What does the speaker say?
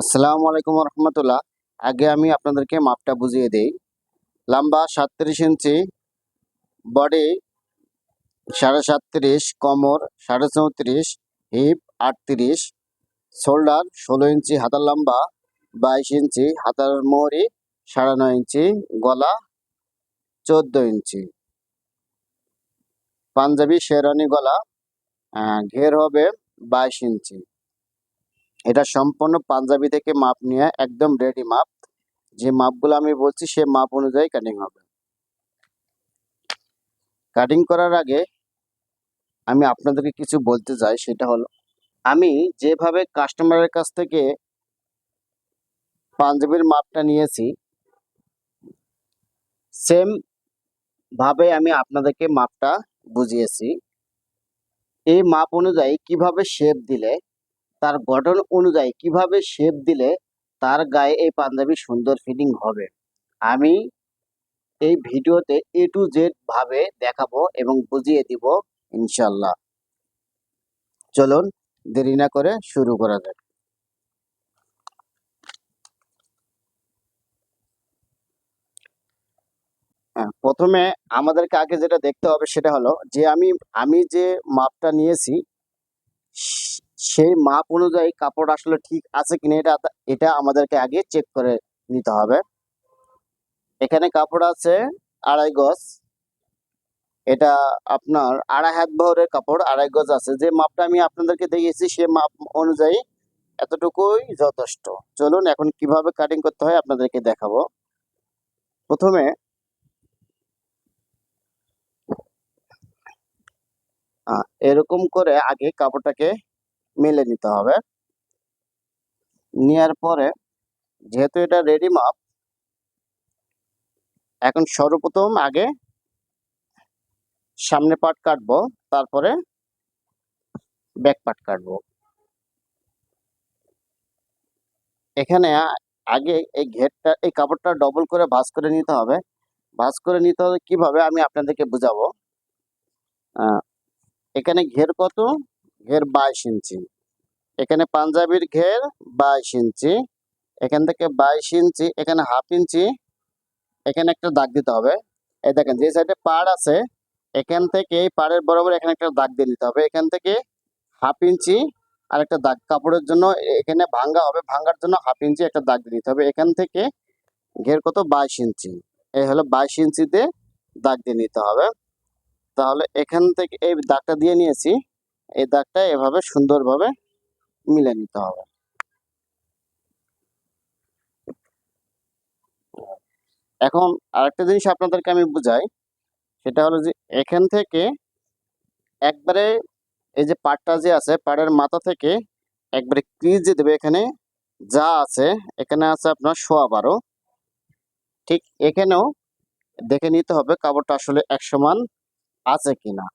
আসসালামু আলাইকুম রহমতুল্লাহ আগে আমি আপনাদেরকে মাপটা বুঝিয়ে দিই। লম্বা সাতত্রিশ ইঞ্চি, বডি সাড়ে সাতত্রিশ, কোমর সাড়ে চৌত্রিশ, হিপ আটত্রিশ, শোল্ডার ষোলো ইঞ্চি হাতার লম্বা, বাইশ ইঞ্চি হাতার মোহরি সাড়ে নয় ইঞ্চি, গলা চোদ্দ ইঞ্চি। পাঞ্জাবি শেরানি গলা ঘের হবে বাইশ ইঞ্চি। এটা সম্পূর্ণ পাঞ্জাবি থেকে মাপ নিয়ে একদম রেডি মাপ। যে মাপগুলো আমি বলছি, সে মাপ অনুযায়ী কাটিং হবে। কাটিং করার আগে আমি আপনাদেরকে কিছু বলতে চাই, সেটা হলো, আমি যেভাবে কাস্টমারের কাছ থেকে পাঞ্জাবির মাপটা নিয়েছি সেম ভাবে আমি আপনাদেরকে মাপটা বুঝিয়েছি। এই মাপ অনুযায়ী কীভাবে শেপ দিলে তার গঠন অনুযায়ী কীভাবে শেপ দিলে তার গায়ে এই পাঞ্জাবি সুন্দর ফিটিং হবে। আমি এই ভিডিওতে এ টু জেড ভাবে দেখাবো এবং বুঝিয়ে দিব ইনশাল্লাহ চলুন দেরি না করে শুরু করা যাক। হ্যাঁ, প্রথমে আমাদেরকে আগে যেটা দেখতে হবে সেটা হলো যে আমি আমি যে মাপটা নিয়েছি সেই মাপ অনুযায়ী কাপড় আসলে ঠিক আছে কিনা এটা এটা আমাদেরকে আগে চেক করে নিতে হবে। এখানে কাপড় আছে আড়াই গজ। এটা আপনার আড়াই হাত বহরের কাপড়, আড়াই গজ আছে। যে মাপটা আমি আপনাদেরকে দেখিয়েছি, সে মাপ অনুযায়ী এতটুকুই যথেষ্ট। চলুন এখন কীভাবে কাটিং করতে হয় আপনাদেরকে দেখাবো। প্রথমে এরকম করে আগে কাপড়টাকে মেলে নিতে হবে। নেওয়ার পরে যেহেতু এটা রেডি মাপ এখন সর্বপ্রথম আগে সামনে পাট কাটবো, তারপরে ব্যাক পাট কাটবো। এখানে আগে এই ঘেরটা, এই কাপড়টা ডবল করে ভাঁজ করে নিতে হবে। ভাঁজ করে নিতে হবে কীভাবে আমি আপনাদেরকে বুঝাবো। এখানে ঘের কত? ঘের বাইশ ইঞ্চি। এখানে পাঞ্জাবির ঘের বাইশ ইঞ্চি। এখান থেকে বাইশ ইঞ্চি, এখানে হাফ ইঞ্চি। এখানে একটা দাগ দিতে হবে। এই দেখেন, যে সাইডে পাড় আছে, এখান থেকে এই পাড়ের বরাবর এখানে একটা দাগ দিয়ে নিতে হবে। এখান থেকে হাফ ইঞ্চি আর একটা দাগ। কাপড়ের জন্য এখানে ভাঙ্গা হবে। ভাঙ্গার জন্য হাফ ইঞ্চি একটা দাগ দিয়ে নিতে হবে। এখান থেকে ঘের কত? বাইশ ইঞ্চি। এই হলো বাইশ ইঞ্চিতে দাগ দিয়ে নিতে হবে। তাহলে এখান থেকে এই দাগটা দিয়ে নিয়েছি। এই দাগটা এভাবে সুন্দরভাবে মিলে নিতে হবে। এখন আরেকটা জিনিস আপনাদেরকে আমি বুঝাই, সেটা হলো যে এখান থেকে একবারে এই যে পাটটা যে আছে, পাড়ের মাথা থেকে একবারে ক্রিজ যে দেবে এখানে যা আছে, এখানে আছে আপনার সোয়া বারো। ঠিক এখানেও দেখে নিতে হবে কাপড়টা আসলে এক সমান আছে কিনা।